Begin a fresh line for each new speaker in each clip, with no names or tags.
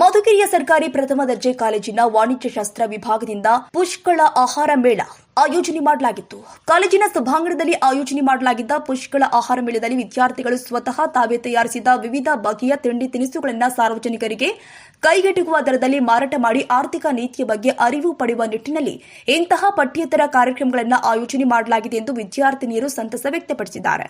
ಮಧುಗಿರಿಯ ಸರ್ಕಾರಿ ಪ್ರಥಮ ದರ್ಜೆ ಕಾಲೇಜಿನ ವಾಣಿಜ್ಯ ಶಾಸ್ತ್ರ ವಿಭಾಗದಿಂದ ಪುಷ್ಕಳ ಆಹಾರ ಮೇಳ ಆಯೋಜನೆ ಮಾಡಲಾಗಿತ್ತು. ಕಾಲೇಜಿನ ಸಭಾಂಗಣದಲ್ಲಿ ಆಯೋಜನೆ ಮಾಡಲಾಗಿದ್ದ ಪುಷ್ಕಳ ಆಹಾರ ಮೇಳದಲ್ಲಿ ವಿದ್ಯಾರ್ಥಿಗಳು ಸ್ವತಃ ತಾವೇ ತಯಾರಿಸಿದ ವಿವಿಧ ಬಗೆಯ ತಿಂಡಿ ತಿನಿಸುಗಳನ್ನು ಸಾರ್ವಜನಿಕರಿಗೆ ಕೈಗೆಟುಕುವ ದರದಲ್ಲಿ ಮಾರಾಟ ಮಾಡಿ ಆರ್ಥಿಕ ನೀತಿಯ ಬಗ್ಗೆ ಅರಿವು ಪಡೆಯುವ ನಿಟ್ಟಿನಲ್ಲಿ ಇಂತಹ ಪಠ್ಯೇತರ ಕಾರ್ಯಕ್ರಮಗಳನ್ನು ಆಯೋಜನೆ ಮಾಡಲಾಗಿದೆ ಎಂದು ವಿದ್ಯಾರ್ಥಿನಿಯರು ಸಂತಸ ವ್ಯಕ್ತಪಡಿಸಿದ್ದಾರೆ.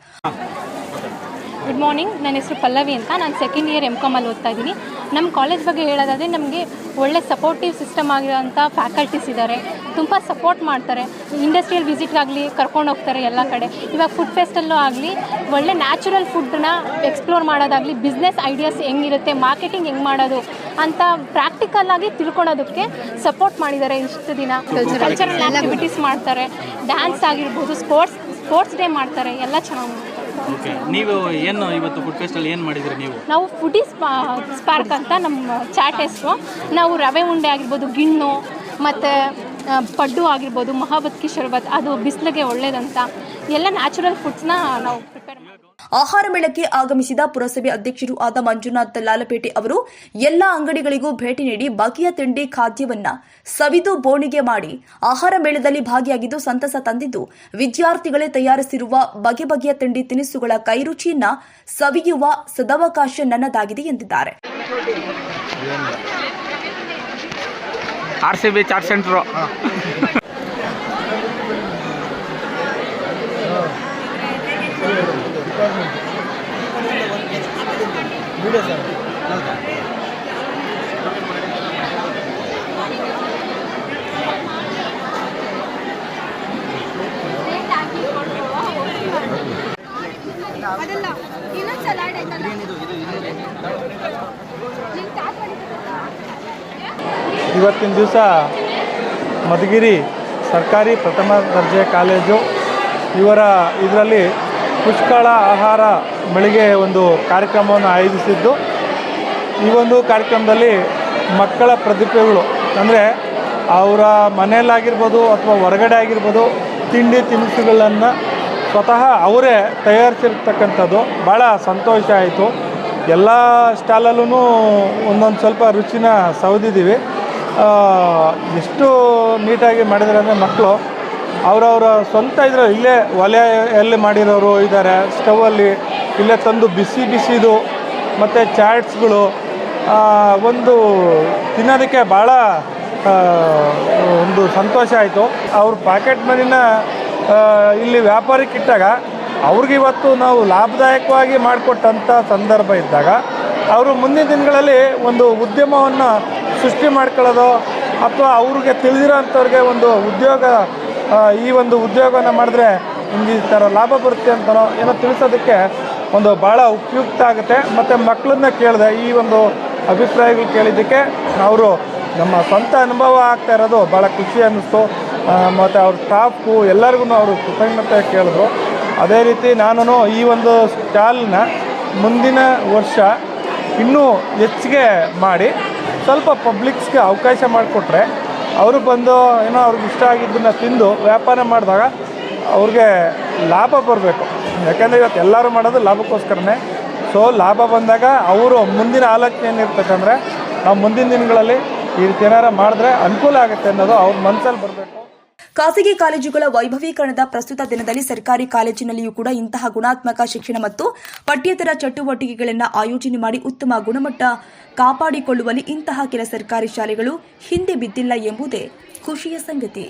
ಗುಡ್ ಮಾರ್ನಿಂಗ್ ನನ್ನ ಹೆಸರು ಪಲ್ಲವಿ ಅಂತ. ನಾನು ಸೆಕೆಂಡ್ ಇಯರ್ ಎಂ ಕಾಮಲ್ಲಿ ಓದ್ತಾ ಇದ್ದೀನಿ. ನಮ್ಮ ಕಾಲೇಜ್ ಬಗ್ಗೆ ಹೇಳೋದಾದರೆ ನಮಗೆ ಒಳ್ಳೆ ಸಪೋರ್ಟಿವ್ ಸಿಸ್ಟಮ್ ಆಗಿರೋಂಥ ಫ್ಯಾಕಲ್ಟೀಸ್ ಇದ್ದಾರೆ ತುಂಬ ಸಪೋರ್ಟ್ ಮಾಡ್ತಾರೆ. ಇಂಡಸ್ಟ್ರಿಯಲ್ ವಿಸಿಟ್ಗಾಗಲಿ ಕರ್ಕೊಂಡು ಹೋಗ್ತಾರೆ ಎಲ್ಲ ಕಡೆ. ಇವಾಗ ಫುಡ್ ಫೆಸ್ಟಲ್ಲೂ ಆಗಲಿ ಒಳ್ಳೆ ನ್ಯಾಚುರಲ್ ಫುಡ್ನ ಎಕ್ಸ್ಪ್ಲೋರ್ ಮಾಡೋದಾಗಲಿ ಬಿಸ್ನೆಸ್ ಐಡಿಯಾಸ್ ಹೆಂಗಿರುತ್ತೆ ಮಾರ್ಕೆಟಿಂಗ್ ಹೆಂಗೆ ಮಾಡೋದು ಅಂತ ಪ್ರಾಕ್ಟಿಕಲ್ ಆಗಿ ತಿಳ್ಕೊಳೋದಕ್ಕೆ ಸಪೋರ್ಟ್ ಮಾಡಿದ್ದಾರೆ ಇಷ್ಟು ದಿನ. ಕಲ್ಚರಲ್ ಆ್ಯಕ್ಟಿವಿಟೀಸ್ ಮಾಡ್ತಾರೆ. ಡ್ಯಾನ್ಸ್ ಆಗಿರ್ಬೋದು ಸ್ಪೋರ್ಟ್ಸ್ ಸ್ಪೋರ್ಟ್ಸ್ ಡೇ ಮಾಡ್ತಾರೆ. ಎಲ್ಲ ಚೆನ್ನಾಗಿ
ಓಕೆ. ನೀವು ಏನು ಇವತ್ತು ಫುಡ್ ಫೆಸ್ಟಲ್ಲಿ ಏನು ಮಾಡಿದ್ರಿ ನೀವು?
ನಾವು ಫುಡಿ ಸ್ಪಾರ್ಕ್ ಅಂತ ನಮ್ಮ ಚಾಟ್ ಹೆಸರು. ನಾವು ರವೆ ಉಂಡೆ ಆಗಿರ್ಬೋದು, ಗಿಣ್ಣು, ಮತ್ತು ಪಡ್ಡು ಆಗಿರ್ಬೋದು ಮಹಾಬತ್ಕಿ ಶರ್ಬತ್ ಅದು ಬಿಸಿಲಿಗೆ ಒಳ್ಳೇದಂತ. ಎಲ್ಲ ನ್ಯಾಚುರಲ್ ಫುಡ್ಸ್ನ ನಾವು ಪ್ರಿಪೇರ್ ಮಾಡಿ
ಆಹಾರ ಮೇಳಕ್ಕೆ ಆಗಮಿಸಿದ ಪುರಸಭೆ ಅಧ್ಯಕ್ಷರು ಆದ ಮಂಜುನಾಥ್ ಲಾಲಪೇಟೆ ಅವರು ಎಲ್ಲಾ ಅಂಗಡಿಗಳಿಗೂ ಭೇಟಿ ನೀಡಿ ಬಗೆಯ ತಿಂಡಿ ಖಾದ್ಯವನ್ನ ಸವಿದು ಬೋಣಿಗೆ ಮಾಡಿ ಆಹಾರ ಮೇಳದಲ್ಲಿ ಭಾಗಿಯಾಗಿದ್ದು ಸಂತಸ ತಂದಿದ್ದು ವಿದ್ಯಾರ್ಥಿಗಳೇ ತಯಾರಿಸಿರುವ ಬಗೆ ಬಗೆಯ ತಿಂಡಿ ತಿನಿಸುಗಳ ಕೈರುಚಿಯನ್ನ ಸವಿಯುವ ಸದವಕಾಶ ನನ್ನದಾಗಿದೆ ಎಂದಿದ್ದಾರೆ.
R C B chat centre
ಇವತ್ತಿನ ದಿವಸ ಮಧುಗಿರಿ ಸರ್ಕಾರಿ ಪ್ರಥಮ ದರ್ಜೆ ಕಾಲೇಜು ಇವರ ಇದರಲ್ಲಿ ಪುಷ್ಕಳ ಆಹಾರ ಬೆಳಿಗ್ಗೆ ಒಂದು ಕಾರ್ಯಕ್ರಮವನ್ನು ಆಯೋಜಿಸಿದ್ದು. ಈ ಒಂದು ಕಾರ್ಯಕ್ರಮದಲ್ಲಿ ಮಕ್ಕಳ ಪ್ರತಿಭೆಗಳು, ಅಂದರೆ ಅವರ ಮನೆಯಲ್ಲಾಗಿರ್ಬೋದು ಅಥವಾ ಹೊರಗಡೆ ಆಗಿರ್ಬೋದು, ತಿಂಡಿ ತಿನಿಸುಗಳನ್ನು ಸ್ವತಃ ಅವರೇ ತಯಾರಿಸಿರ್ತಕ್ಕಂಥದ್ದು. ಭಾಳ ಸಂತೋಷ ಆಯಿತು. ಎಲ್ಲ ಸ್ಟಾಲಲ್ಲೂ ಒಂದೊಂದು ಸ್ವಲ್ಪ ರುಚಿನ ಸವದಿದ್ದೀವಿ. ಎಷ್ಟು ನೀಟಾಗಿ ಮಾಡಿದ್ದಾರೆ ಅಂದರೆ ಮಕ್ಕಳು ಅವರವರ ಸ್ವಂತ ಇದ್ರೆ ಇಲ್ಲೇ ಒಲೆಯಲ್ಲಿ ಮಾಡಿರೋರು ಇದ್ದಾರೆ ಸ್ಟವಲ್ಲಿ ಇಲ್ಲೇ ತಂದು ಬಿಸಿ ಬಿಸಿದು, ಮತ್ತು ಚಾಟ್ಸ್ಗಳು ಒಂದು ತಿನ್ನೋದಕ್ಕೆ ಭಾಳ ಒಂದು ಸಂತೋಷ ಆಯಿತು. ಅವ್ರ ಪ್ಯಾಕೆಟ್ ಮನಿನ ಇಲ್ಲಿ ವ್ಯಾಪಾರಕ್ಕೆ ಇಟ್ಟಾಗ ಅವ್ರಿಗಿವತ್ತು ನಾವು ಲಾಭದಾಯಕವಾಗಿ ಮಾಡಿಕೊಟ್ಟಂಥ ಸಂದರ್ಭ ಇದ್ದಾಗ ಅವರು ಮುಂದಿನ ದಿನಗಳಲ್ಲಿ ಒಂದು ಉದ್ಯಮವನ್ನು ಸೃಷ್ಟಿ ಮಾಡ್ಕೊಳ್ಳೋದು, ಅಥವಾ ಅವ್ರಿಗೆ ತಿಳಿದಿರೋ ಅಂಥವ್ರಿಗೆ ಒಂದು ಉದ್ಯೋಗ ಈ ಒಂದು ಉದ್ಯೋಗವನ್ನು ಮಾಡಿದ್ರೆ ನಿಮಗೆ ಈ ಥರ ಲಾಭ ಬರುತ್ತೆ ಅಂತನೋ ಏನೋ ತಿಳಿಸೋದಕ್ಕೆ ಒಂದು ಭಾಳ ಉಪಯುಕ್ತ ಆಗುತ್ತೆ. ಮತ್ತು ಮಕ್ಕಳನ್ನ ಕೇಳಿದೆ, ಈ ಒಂದು ಅಭಿಪ್ರಾಯಗಳು ಕೇಳಿದ್ದಕ್ಕೆ ಅವರು ನಮ್ಮ ಸ್ವಂತ ಅನುಭವ ಆಗ್ತಾ ಇರೋದು ಭಾಳ ಖುಷಿ ಅನ್ನಿಸ್ತು. ಮತ್ತು ಅವ್ರ ಸ್ಟಾಫು ಎಲ್ಲರಿಗೂ ಅವರು ಕೃತಜ್ಞತೆ ಕೇಳಿದ್ರು. ಅದೇ ರೀತಿ ನಾನು ಈ ಒಂದು ಸ್ಟಾಲ್ನ ಮುಂದಿನ ವರ್ಷ ಇನ್ನೂ ಹೆಚ್ಚಿಗೆ ಮಾಡಿ ಸ್ವಲ್ಪ ಪಬ್ಲಿಕ್ಸ್ಗೆ ಅವಕಾಶ ಮಾಡಿಕೊಟ್ರೆ ಅವರು ಬಂದು ಏನೋ ಅವ್ರಿಗೆ ಇಷ್ಟ ಆಗಿದ್ದನ್ನ ತಿಂದು ವ್ಯಾಪಾರ ಮಾಡಿದಾಗ ಅವ್ರಿಗೆ ಲಾಭ ಬರಬೇಕು. ಯಾಕೆಂದರೆ ಇವತ್ತು ಎಲ್ಲರೂ ಮಾಡೋದು ಲಾಭಕ್ಕೋಸ್ಕರನೇ. ಸೊ ಲಾಭ ಬಂದಾಗ ಅವರು ಮುಂದಿನ ಆಲೋಚನೆ ಏನಿರ್ತಕ್ಕಂದ್ರೆ ನಾವು ಮುಂದಿನ ದಿನಗಳಲ್ಲಿ ಈ ರೀತಿ ಏನಾರ ಮಾಡಿದ್ರೆ ಅನುಕೂಲ ಆಗುತ್ತೆ ಅನ್ನೋದು ಅವ್ರ ಮನಸ್ಸಲ್ಲಿ ಬರಬೇಕು.
ಖಾಸಗಿ ಕಾಲೇಜುಗಳ ವೈಭವೀಕರಣದ ಪ್ರಸ್ತುತ ದಿನದಲ್ಲಿ ಸರ್ಕಾರಿ ಕಾಲೇಜಿನಲ್ಲಿಯೂ ಕೂಡ ಇಂತಹ ಗುಣಾತ್ಮಕ ಶಿಕ್ಷಣ ಮತ್ತು ಪಠ್ಯೇತರ ಚಟುವಟಿಕೆಗಳನ್ನು ಆಯೋಜನೆ ಮಾಡಿ ಉತ್ತಮ ಗುಣಮಟ್ಟ ಕಾಪಾಡಿಕೊಳ್ಳುವಲ್ಲಿ ಇಂತಹ ಕೆಲ ಸರ್ಕಾರಿ ಶಾಲೆಗಳು ಹಿಂದೆ ಬಿದ್ದಿಲ್ಲ ಎಂಬುದೇ ಖುಷಿಯ ಸಂಗತಿ.